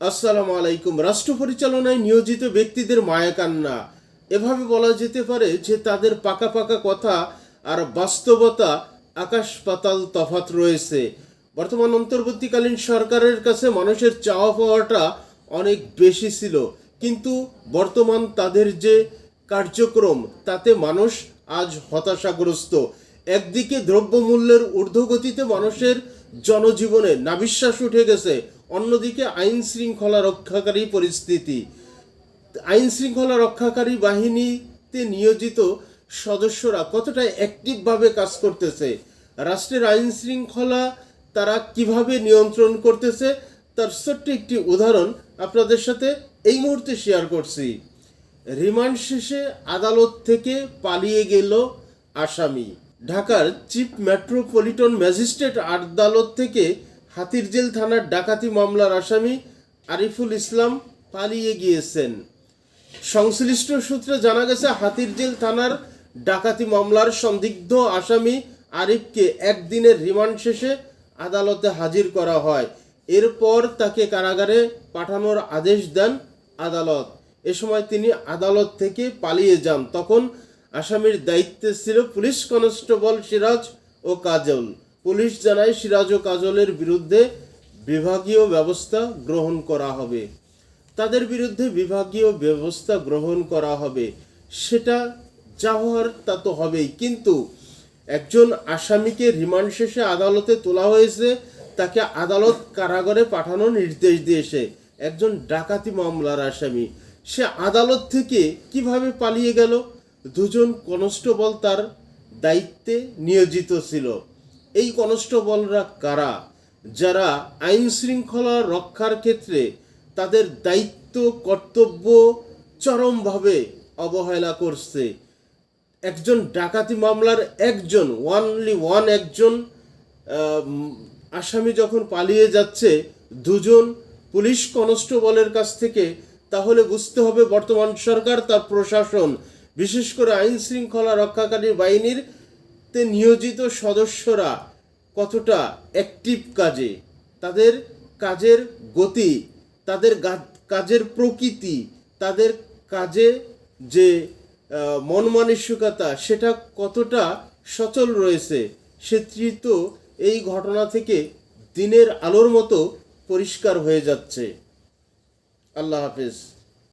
আসসালামু আলাইকুম। রাষ্ট্র পরিচালনায় নিয়োজিত ব্যক্তিদের মায়াকান্না। এভাবে বলা যেতে পারে যে তাদের পাকা পাকা কথা আর বাস্তবতা আকাশ পাতাল তফাত রয়েছে। বর্তমান অন্তর্বর্তীকালীন সরকারের কাছে মানুষের চাওয়া পাওয়াটা অনেক বেশি ছিল। কিন্তু বর্তমান তাদের যে কার্যক্রম, তাতে মানুষ আজ হতাশাগ্রস্ত। একদিকে দ্রব্যমূল্যের ঊর্ধ্বগতিতে মানুষের জনজীবনে নাবিশ্বাস উঠে গেছে। অন্যদিকে আইন শৃঙ্খলা রক্ষাকারী পরিস্থিতি। আইন শৃঙ্খলা রক্ষাকারী বাহিনীতে নিয়োজিত সদস্যরা কতটা অ্যাক্টিভভাবে কাজ করতেছে? রাষ্ট্রের আইন শৃঙ্খলা তারা কীভাবে নিয়ন্ত্রণ করতেছে? তার ছোট্ট একটি উদাহরণ আপনাদের সাথে এই মুহূর্তে শেয়ার করছি। রিমান্ড শেষে আদালত থেকে পালিয়ে গেল আসামি। ঢাকার চিফ মেট্রোপলিটন ম্যাজিস্ট্রেট আদালত থেকে হাতিরঝিল থানার ডাকাতি মামলার আসামি আরিফুল ইসলাম পালিয়ে গিয়েছেন। সংশ্লিষ্ট সূত্রে জানা গেছে, হাতিরঝিল থানার ডাকাতি মামলার সন্দিগ্ধ আসামি আরিফকে একদিনের রিমান্ড শেষে আদালতে হাজির করা হয়। এরপর তাকে কারাগারে পাঠানোর আদেশ দেন আদালত। এ সময় তিনি আদালত থেকে পালিয়ে যান। তখন আসামির দায়িত্বে ছিল পুলিশ কনস্টেবল সিরাজ ও কাজল। পুলিশ জানায় সিরাজ ও কাজলের বিরুদ্ধে বিভাগীয় ব্যবস্থা গ্রহণ করা হবে। তাদের বিরুদ্ধে বিভাগীয় ব্যবস্থা গ্রহণ করা হবে। সেটা যা হওয়ার তা তো হবেই। কিন্তু একজন আসামিকে রিমান্ড শেষে আদালতে তোলা হয়েছে, তাকে আদালত কারাগারে পাঠানোর নির্দেশ দিয়েছে। একজন ডাকাতি মামলার আসামি। সে আদালত থেকে কীভাবে পালিয়ে গেল? দুজন কনস্টেবল তার দায়িত্বে নিয়োজিত ছিল। এই কনস্টেবলরা কারা? যারা আইন শৃঙ্খলা রক্ষার ক্ষেত্রে তাদের দায়িত্ব, কর্তব্য চরমভাবে অবহেলা করছে। একজন ডাকাতি মামলার একজন ওয়ানলি ওয়ান একজন আসামি যখন পালিয়ে যাচ্ছে দুজন পুলিশ কনস্টেবলের কাছ থেকে, তাহলে বুঝতে হবে বর্তমান সরকার, তার প্রশাসন, বিশেষ করে আইন শৃঙ্খলা রক্ষাকারী বাহিনীর তে নিয়োজিত সদস্যরা কতটা অ্যাক্টিভ কাজে? তাদের কাজের গতি তাদের কাজের প্রকৃতি তাদের কাজে যে আহ, মন মানসিকতা সেটা কতটা সচল রয়েছে সে তো এই ঘটনা থেকে দিনের আলোর মতো পরিষ্কার হয়ে যাচ্ছে। আল্লাহ হাফেজ।